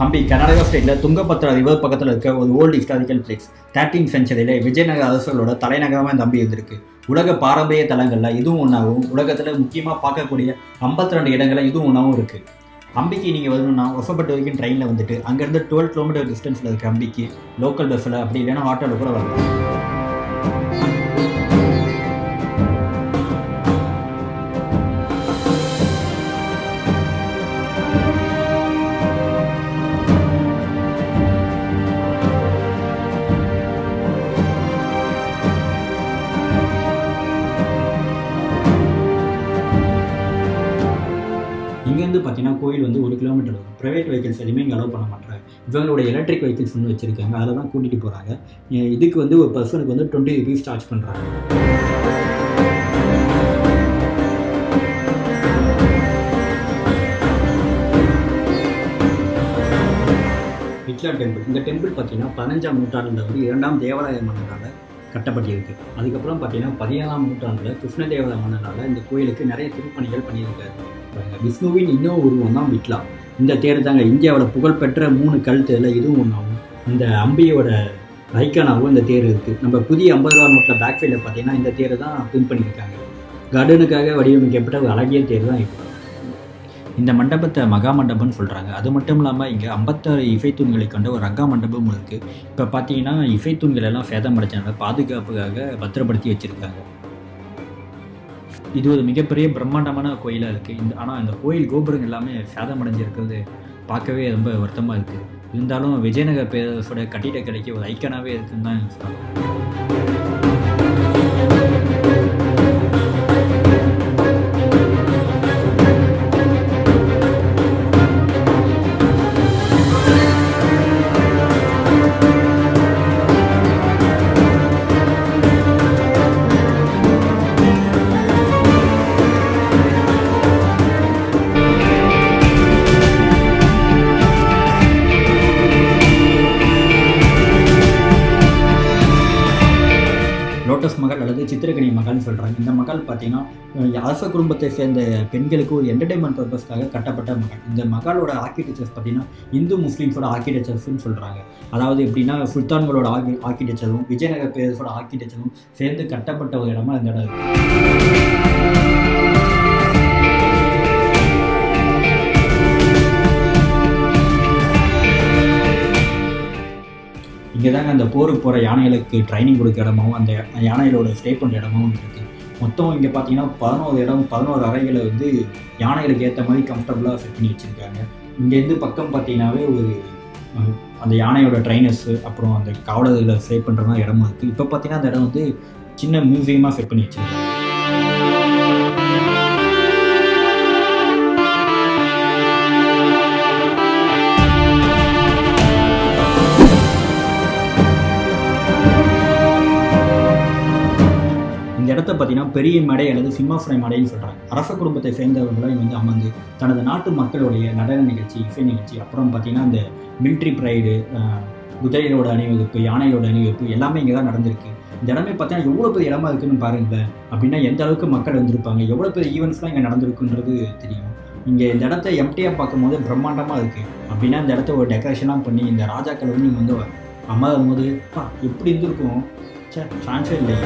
ஹம்பி கர்நாடகா ஸ்டேட்டில் துங்கபத்ரா ரிவர் பக்கத்தில் இருக்க ஒரு ஓல்டு ஹிஸ்டாரிக்கல் பிளேஸ் தேர்ட்டீன் சென்ச்சுரியில் விஜயநகர அரசர்களோட தலைநகரமாக இந்த ஹம்பி இருந்திருக்கு. உலக பாரம்பரிய தலங்களில் இதுவும் ஒன்றாகவும் உலகத்தில் முக்கியமாக பார்க்கக்கூடிய 52 ரெண்டு இடங்களில் இதுவும் ஒன்றாவும் இருக்குது ஹம்பிக்கு நீங்கள் வரணும்னா ஒசப்பட்டு வரைக்கும் ட்ரெயினில் வந்துட்டு அங்கேருந்து டுவெல் கிலோமீட்டர் டிஸ்டன்ஸில் இருக்க ஹம்பிக்கு லோக்கல் பஸ்ஸில் அப்படி இல்லைன்னா ஆட்டோவில் கூட வரலாம். பார்த்தீங்கன்னா வந்து ஒரு கிலோமீட்டர் வரும் ப்ரைவேட் வெஹிக்கிள்ஸ் எதுவுமே இங்கே அலோவ் பண்ண மாட்டாங்க இவங்களோட எலக்ட்ரிக் வெஹிக்கிள்ஸ் ஒன்று வச்சுருக்காங்க. அதில் தான் கூட்டிகிட்டு போகிறாங்க இதுக்கு வந்து ஒரு பர்சனுக்கு வந்து டுவெண்ட்டி ருபீஸ் சார்ஜ் பண்ணுறாங்க ஹிட்லர் டெம்பிள் இந்த டெம்பிள் பார்த்தீங்கன்னா பதினஞ்சாம் நூற்றாண்டில் வந்து இரண்டாம் தேவராய மன்னரால் கட்டப்பட்டிருக்கு. அதுக்கப்புறம் பார்த்தீங்கன்னா பதினேழாம் நூற்றாண்டில் கிருஷ்ணதேவராய மன்னரால் இந்த கோயிலுக்கு நிறைய திருப்பணிகள் பண்ணியிருக்காரு. பாருங்க, விஷ்ணுவின் இன்னொரு உருவம் தான் விட்லா இந்த தேர் தாங்க இந்தியாவோட புகழ்பெற்ற மூணு கல் தேரில் இதுவும் ஒன்றாகும் இந்த அம்பியோட ஐக்கானாகவும் இந்த தேர் இருக்குது நம்ம புதிய ஐம்பது ரூபா நோட்டில் பேக் சைடில் பார்த்தீங்கன்னா இந்த தேர் தான் பின் பண்ணியிருக்காங்க. கார்டனுக்காக வடிவமைக்கப்பட்ட ஒரு அழகிய தேர் தான் இப்போ இந்த மண்டபத்தை மகா மண்டபம்னு சொல்கிறாங்க அது மட்டும் இல்லாமல் இங்கே ஐம்பத்தாறு இசைத்தூண்களை கொண்ட ஒரு ரங்கா மண்டபமும் இருக்குது இப்போ பார்த்தீங்கன்னா இசைத்தூண்கள் எல்லாம் சேதம் அடைச்சாங்க பாதுகாப்புக்காக பத்திரப்படுத்தி வச்சுருக்காங்க. இது ஒரு மிகப்பெரிய பிரம்மாண்டமான கோயிலாக இருக்குது இந்த ஆனால் இந்த கோயில் கோபுரங்கள் எல்லாமே சேதம் அடைஞ்சிருக்கிறது பார்க்கவே ரொம்ப வருத்தமாக இருக்குது இருந்தாலும் விஜயநகர பேரரசோட கட்டிடக்கலைக்கு ஒரு ஐக்கனாகவே இருக்குன்னு தான் சொல்லலாம் மகள் சித்திரக்கனி மகள்னு சொல்கிறாங்க இந்த மகள் பார்த்தீங்கன்னா அரச குடும்பத்தை சேர்ந்த பெண்களுக்கு ஒரு என்டர்டைன்மெண்ட் பர்பஸ்க்காக கட்டப்பட்ட மகள். இந்த மகளோட ஆர்கிடெக்சர்ஸ் பார்த்தீங்கன்னா இந்து முஸ்லீம்ஸோட ஆர்கிடெக்சர்ஸ்னு சொல்கிறாங்க அதாவது எப்படின்னா சுல்தான்களோட ஆர்கி ஆர்கிடெக்சரும் விஜயநகர் பேரரசோட ஆர்கிடெக்சரும் சேர்ந்து கட்டப்பட்ட ஒரு இடமா இந்த இடம் இருக்குது இங்கே தாங்க அந்த போருக்கு போகிற யானைகளுக்கு ட்ரைனிங் கொடுக்க இடமாவும் அந்த யானைகளோட ஸ்டே பண்ணுற இடமாவும் இருக்குது மொத்தம் இங்கே பார்த்தீங்கன்னா பதினோரு இடம் பதினோரு அறைகளை வந்து யானைகளுக்கு ஏற்ற மாதிரி கம்ஃபர்டபுளாக செட் பண்ணி வச்சுருக்காங்க. இங்கேருந்து பக்கம் பார்த்தீங்கன்னாவே ஒரு அந்த யானையோட ட்ரைனர்ஸு அப்புறம் அந்த காவலர்களை ஸ்டே பண்ணுற மாதிரி இடமும் இருக்குது இப்போ பார்த்தீங்கன்னா அந்த இடம் வந்து சின்ன மியூசியமாக செட் பண்ணி வச்சுருக்காங்க. இடத்த பார்த்தீங்கன்னா பெரிய மடை அல்லது சிம்மாசனை மடைன்னு சொல்கிறாங்க அரச குடும்பத்தை சேர்ந்தவர்களும் வந்து அமர்ந்து தனது நாட்டு மக்களுடைய நடன நிகழ்ச்சி இசை நிகழ்ச்சி அப்புறம் பார்த்தீங்கன்னா இந்த மிலிட்ரி ப்ரைடு குதிரைகளோட அணிவகுப்பு யானைகளோட அணிவகுப்பு எல்லாமே இங்கே தான் நடந்திருக்கு. இந்த இடமே பார்த்தீங்கன்னா எவ்வளோ பெரிய இடமா இருக்குன்னு பாருங்களேன். அப்படின்னா எந்த அளவுக்கு மக்கள் வந்திருப்பாங்க எவ்வளோ பெரிய ஈவெண்ட்ஸ்லாம் இங்கே நடந்திருக்குன்றது தெரியும். இங்கே இந்த இடத்த எம்டியாக பார்க்கும்போது பிரம்மாண்டமாக இருக்குது அப்படின்னா இந்த இடத்த ஒரு டெக்கரேஷன்லாம் பண்ணி இந்த ராஜாக்கள் வந்து இங்கே வந்து அமரும் போது எப்படி இருந்திருக்கும்? சே சான்ஸே இல்லை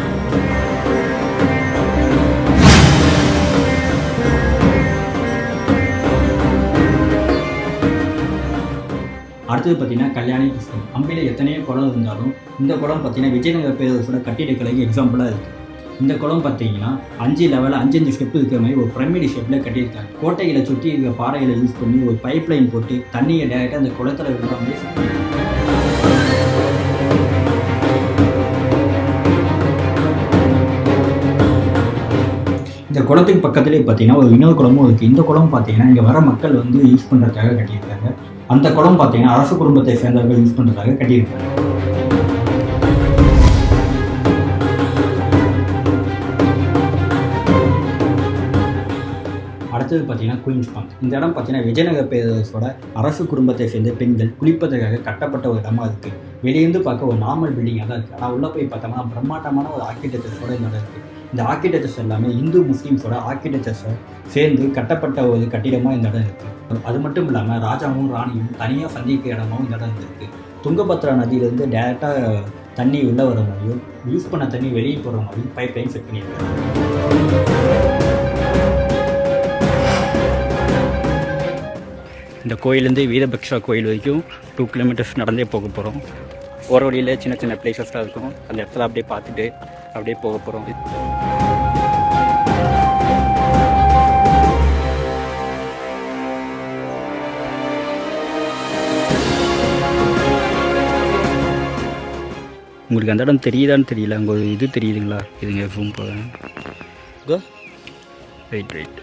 அடுத்தது பார்த்தீங்கன்னா கல்யாணி கிருஷ்ணன் அம்பியில் எத்தனையோ குளம் இருந்தாலும் இந்த குளம் பார்த்தீங்கன்னா விஜயநகர பேரரசோட கட்டிடக்கலைக்கு எக்ஸாம்பிளாக இருக்குது இந்த குளம் பார்த்தீங்கன்னா அஞ்சு லெவலில் அஞ்சு அஞ்சு ஸ்டெப் இருக்கிற மாதிரி ஒரு பிரமிடி ஷேப்பில் கட்டியிருக்காங்க. கோட்டைகளை சுற்றி இருக்கிற பாறைகளை யூஸ் பண்ணி ஒரு பைப் லைன் போட்டு தண்ணியை டேரெக்டாக அந்த குளத்தில் விடுற மாதிரி இந்த குளத்துக்கு பக்கத்துலேயே பார்த்தீங்கன்னா ஒரு இன்னொரு குளமும் இருக்குது இந்த குளம் பார்த்தீங்கன்னா இங்கே வர மக்கள் வந்து யூஸ் பண்ணுறதுக்காக கட்டியிருக்காங்க. அந்த குளம் பார்த்தீங்கன்னா அரசு குடும்பத்தை சேர்ந்தவர்கள் யூஸ் பண்ணுறதுக்காக கட்டியிருக்காங்க. அடுத்தது பார்த்தீங்கன்னா குயின்ஸ் பாண்ட். இந்த இடம் பார்த்தீங்கன்னா விஜயநகர் பேரரசோட அரசு குடும்பத்தை சேர்ந்த பெண்கள் குளிப்பதற்காக கட்டப்பட்ட ஒரு இடமா இருக்குது வெளியேந்து பார்க்க ஒரு நார்மல் பில்டிங்காக தான் இருக்குது ஆனால் உள்ளே போய் பார்த்தோம்னா பிரம்மாண்டமான ஒரு ஆர்கிடெக்சர்ஸோட இந்த இடம் இருக்குது இந்த ஆர்கிடெக்சர்ஸ் எல்லாமே இந்து முஸ்லீம்ஸோட ஆர்கிடெக்சர்ஸை சேர்ந்து கட்டப்பட்ட ஒரு கட்டிடமாக இந்த இடம் இருக்குது அது மட்டும் இல்லாமல் ராஜாவும் ராணியும் தனியாக சந்திக்க இடமாகவும் இந்த இடம் இருக்குது துங்கபத்ரா நதியிலேருந்து டேரெக்டாக தண்ணி உள்ளே வர மாதிரியும் யூஸ் பண்ண தண்ணி வெளியே போகிற மாதிரியும் பைப் லைன் செட் பண்ணியிருக்காங்க. இந்த கோயிலேருந்து வீரபக்ஷா கோயில் வரைக்கும் டூ கிலோமீட்டர்ஸ் நடந்தே போக போகிறோம் போகிற வழியில் சின்ன சின்ன பிளேசஸ்லாம் இருக்கும். அந்த இடத்துல அப்படியே பார்த்துட்டு அப்படியே போக போகிறோம் உங்களுக்கு அந்த இடம் தெரியுதான்னு தெரியல. அங்கே ஒரு இது தெரியுதுங்களா? இதுங்க ரூம் போகிறேன் ரைட் ரைட்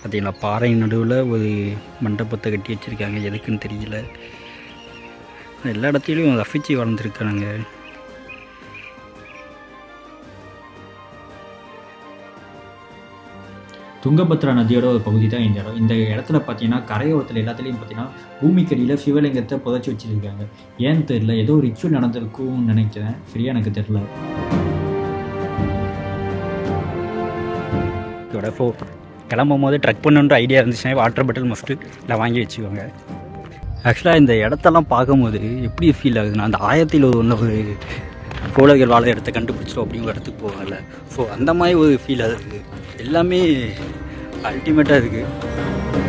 பார்த்தீங்களா பாறை நடுவில் ஒரு மண்டபத்தை கட்டி வச்சுருக்காங்க. எதுக்குன்னு தெரியல. எல்லா இடத்துலையும் ரஃபிச்சி வளர்ந்துருக்கானுங்க. துங்கபத்ரா நதியோட ஒரு பகுதி தான் இந்த இடம். இந்த இடத்துல பார்த்தீங்கன்னா கரையோரத்தில் எல்லாத்துலேயும் பார்த்தீங்கன்னா பூமிக்கடியில் சிவலிங்கத்தை புதைச்சி வச்சுருக்காங்க. ஏன்னு தெரியல. ஏதோ ரிச்சுவல் நடந்திருக்கும்னு நினைக்கிறேன். ஃப்ரீயாக எனக்கு தெரியல. இதோட ஃபோ கிளம்பும் போது ட்ரக் பண்ணுன்ற ஐடியா இருந்துச்சுன்னா வாட்டர் பாட்டில் மஸ்ட்டு இல்லை வாங்கி வச்சுக்கோங்க. ஆக்சுவலாக இந்த இடத்தெல்லாம் பார்க்கும்போது எப்படி ஃபீல் ஆகுதுன்னா அந்த ஆயத்தில் ஒரு ஒன்று சோழர்கள் கோலர்கள் வாழ இடத்த கண்டுபிடிச்சிடும் அப்படிங்கிற இடத்துக்கு போவாங்கல்ல ஸோ அந்த மாதிரி ஒரு ஃபீல் இருக்குது எல்லாமே அல்டிமேட்டாக இருக்குது